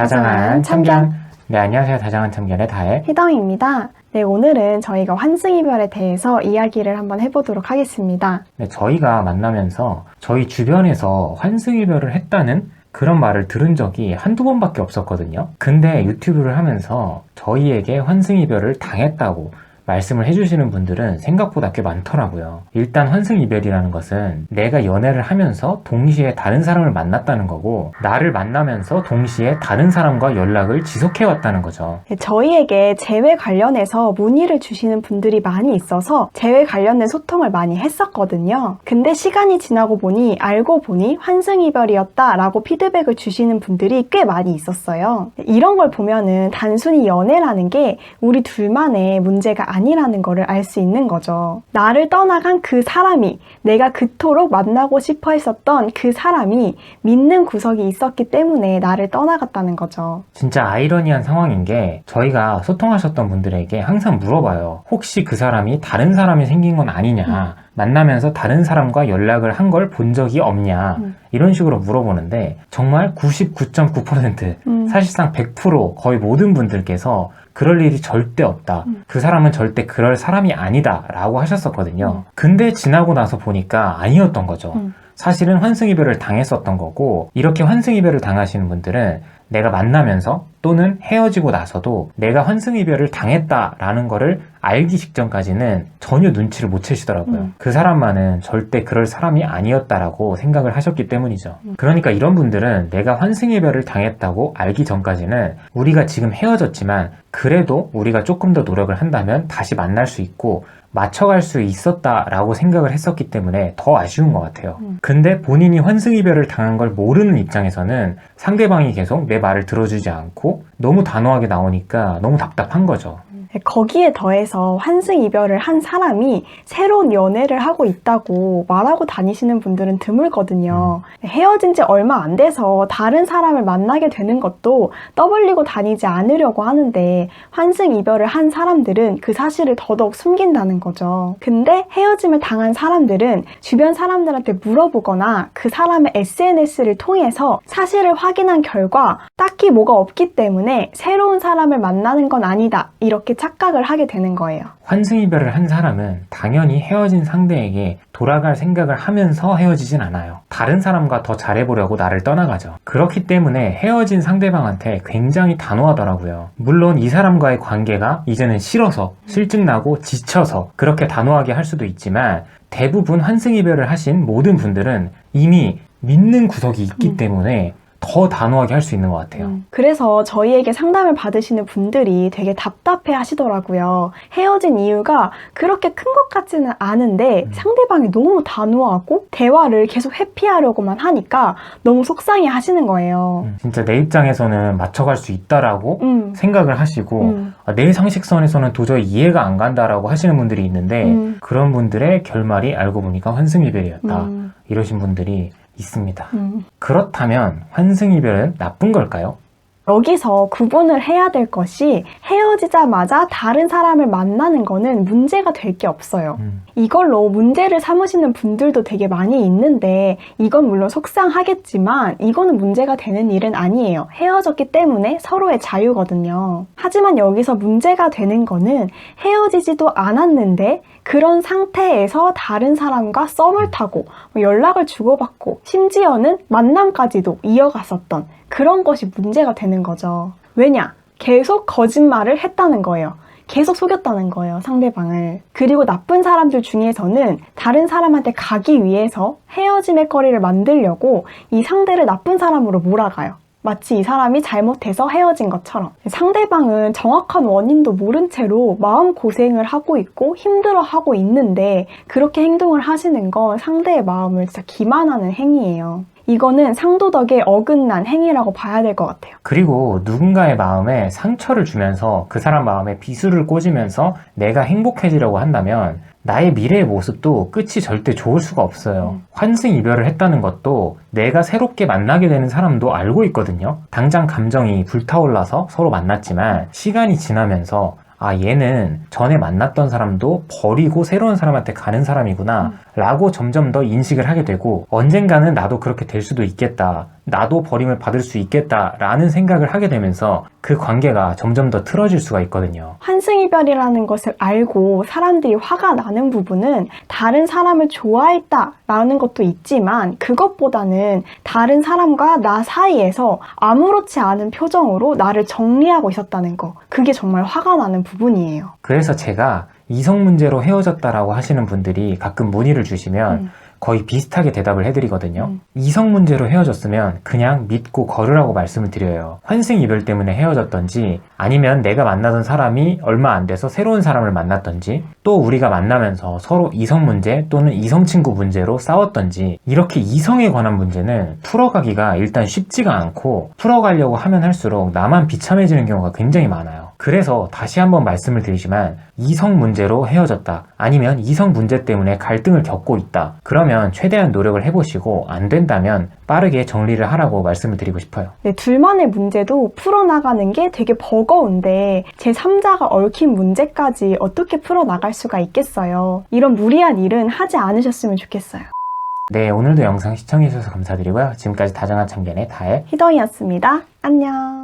다장한 참견. 네, 안녕하세요. 다장한 참견의 다혜. 희덩입니다. 네, 오늘은 저희가 환승 이별에 대해서 이야기를 한번 해보도록 하겠습니다. 네, 저희가 만나면서 저희 주변에서 환승 이별을 했다는 그런 말을 들은 적이 한두 번밖에 없었거든요. 근데 유튜브를 하면서 저희에게 환승 이별을 당했다고 말씀을 해주시는 분들은 생각보다 꽤 많더라고요. 일단 환승이별이라는 것은 내가 연애를 하면서 동시에 다른 사람을 만났다는 거고 나를 만나면서 동시에 다른 사람과 연락을 지속해왔다는 거죠. 네, 저희에게 재회 관련해서 문의를 주시는 분들이 많이 있어서 재회 관련된 소통을 많이 했었거든요. 근데 시간이 지나고 보니 알고 보니 환승이별이었다라고 피드백을 주시는 분들이 꽤 많이 있었어요. 이런 걸 보면은 단순히 연애라는 게 우리 둘만의 문제가 아니 라는 거를 알수 있는 거죠. 나를 떠나간 그 사람이 내가 그토록 만나고 싶어 했었던 그 사람이 믿는 구석이 있었기 때문에 나를 떠나갔다는 거죠. 진짜 아이러니한 상황인 게 저희가 소통하셨던 분들에게 항상 물어봐요. 혹시 그 사람이 다른 사람이 생긴 건 아니냐? 만나면서 다른 사람과 연락을 한 걸 본 적이 없냐? 음. 이런 식으로 물어보는데 정말 99.9% 음. 사실상 100% 거의 모든 분들께서 그럴 일이 절대 없다. 음. 그 사람은 절대 그럴 사람이 아니다. 라고 하셨었거든요. 음. 근데 지나고 나서 보니까 아니었던 거죠. 음. 사실은 환승이별을 당했었던 거고 이렇게 환승이별을 당하시는 분들은 내가 만나면서 또는 헤어지고 나서도 내가 환승이별을 당했다라는 거를 알기 직전까지는 전혀 눈치를 못 채시더라고요. 음. 그 사람만은 절대 그럴 사람이 아니었다라고 생각을 하셨기 때문이죠. 음. 그러니까 이런 분들은 내가 환승이별을 당했다고 알기 전까지는 우리가 지금 헤어졌지만 그래도 우리가 조금 더 노력을 한다면 다시 만날 수 있고 맞춰갈 수 있었다라고 생각을 했었기 때문에 더 아쉬운 것 같아요. 음. 근데 본인이 환승이별을 당한 걸 모르는 입장에서는 상대방이 계속 내 말을 들어주지 않고 너무 단호하게 나오니까 너무 답답한 거죠. 네, 거기에 더해서 환승 이별을 한 사람이 새로운 연애를 하고 있다고 말하고 다니시는 분들은 드물거든요. 헤어진 지 얼마 안 돼서 다른 사람을 만나게 되는 것도 떠벌리고 다니지 않으려고 하는데 환승 이별을 한 사람들은 그 사실을 더더욱 숨긴다는 거죠. 근데 헤어짐을 당한 사람들은 주변 사람들한테 물어보거나 그 사람의 SNS를 통해서 사실을 확인한 결과 딱히 뭐가 없기 때문에 새로운 사람을 만나는 건 아니다. 이렇게 착각을 하게 되는 거예요. 환승이별을 한 사람은 당연히 헤어진 상대에게 돌아갈 생각을 하면서 헤어지진 않아요. 다른 사람과 더 잘해보려고 나를 떠나가죠. 그렇기 때문에 헤어진 상대방한테 굉장히 단호하더라고요. 물론 이 사람과의 관계가 이제는 싫어서, 실증나고 지쳐서 그렇게 단호하게 할 수도 있지만 대부분 환승이별을 하신 모든 분들은 이미 믿는 구석이 있기 음. 때문에 더 단호하게 할 수 있는 것 같아요. 음, 그래서 저희에게 상담을 받으시는 분들이 되게 답답해 하시더라고요. 헤어진 이유가 그렇게 큰 것 같지는 않은데 음. 상대방이 너무 단호하고 대화를 계속 회피하려고만 하니까 너무 속상해 하시는 거예요. 음, 진짜 내 입장에서는 맞춰갈 수 있다라고 음, 생각을 하시고 음, 아, 내 상식선에서는 도저히 이해가 안 간다라고 하시는 분들이 있는데 음. 그런 분들의 결말이 알고 보니까 환승이별이었다 음, 이러신 분들이 있습니다. 음. 그렇다면 환승이별은 나쁜 걸까요? 여기서 구분을 해야 될 것이 헤어지자마자 다른 사람을 만나는 거는 문제가 될 게 없어요. 음, 이걸로 문제를 삼으시는 분들도 되게 많이 있는데 이건 물론 속상하겠지만 이거는 문제가 되는 일은 아니에요. 헤어졌기 때문에 서로의 자유거든요. 하지만 여기서 문제가 되는 거는 헤어지지도 않았는데 그런 상태에서 다른 사람과 썸을 타고 뭐 연락을 주고받고 심지어는 만남까지도 이어갔었던 그런 것이 문제가 되는 거죠. 왜냐? 계속 거짓말을 했다는 거예요. 계속 속였다는 거예요, 상대방을. 그리고 나쁜 사람들 중에서는 다른 사람한테 가기 위해서 헤어짐의 거리를 만들려고 이 상대를 나쁜 사람으로 몰아가요. 마치 이 사람이 잘못해서 헤어진 것처럼. 상대방은 정확한 원인도 모른 채로 마음 고생을 하고 있고 힘들어 하고 있는데 그렇게 행동을 하시는 건 상대의 마음을 진짜 기만하는 행위예요. 이거는 상도덕에 어긋난 행위라고 봐야 될 것 같아요. 그리고 누군가의 마음에 상처를 주면서 그 사람 마음에 비수를 꽂으면서 내가 행복해지려고 한다면 나의 미래의 모습도 끝이 절대 좋을 수가 없어요. 음. 환승 이별을 했다는 것도 내가 새롭게 만나게 되는 사람도 알고 있거든요. 당장 감정이 불타올라서 서로 만났지만 시간이 지나면서 아, 얘는 전에 만났던 사람도 버리고 새로운 사람한테 가는 사람이구나, 라고 점점 더 인식을 하게 되고, 언젠가는 나도 그렇게 될 수도 있겠다. 나도 버림을 받을 수 있겠다. 라는 생각을 하게 되면서 그 관계가 점점 더 틀어질 수가 있거든요. 환승이별이라는 것을 알고 사람들이 화가 나는 부분은 다른 사람을 좋아했다라는 것도 있지만 그것보다는 다른 사람과 나 사이에서 아무렇지 않은 표정으로 나를 정리하고 있었다는 거. 그게 정말 화가 나는 부분이에요. 그래서 제가 이성 문제로 헤어졌다라고 하시는 분들이 가끔 문의를 주시면 음. 거의 비슷하게 대답을 해드리거든요. 음. 이성 문제로 헤어졌으면 그냥 믿고 걸으라고 말씀을 드려요. 환승 이별 때문에 헤어졌던지 아니면 내가 만나던 사람이 얼마 안 돼서 새로운 사람을 만났던지 또 우리가 만나면서 서로 이성 문제 또는 이성 친구 문제로 싸웠던지 이렇게 이성에 관한 문제는 풀어가기가 일단 쉽지가 않고 풀어가려고 하면 할수록 나만 비참해지는 경우가 굉장히 많아요. 그래서 다시 한번 말씀을 드리지만 이성 문제로 헤어졌다 아니면 이성 문제 때문에 갈등을 겪고 있다 그러면 최대한 노력을 해보시고 안 된다면 빠르게 정리를 하라고 말씀을 드리고 싶어요. 네, 둘만의 문제도 풀어나가는 게 되게 버거운데 제3자가 얽힌 문제까지 어떻게 풀어나갈 수가 있겠어요. 이런 무리한 일은 하지 않으셨으면 좋겠어요. 네, 오늘도 영상 시청해주셔서 감사드리고요. 지금까지 다정한 참견의 다혜 희덩이었습니다. 안녕.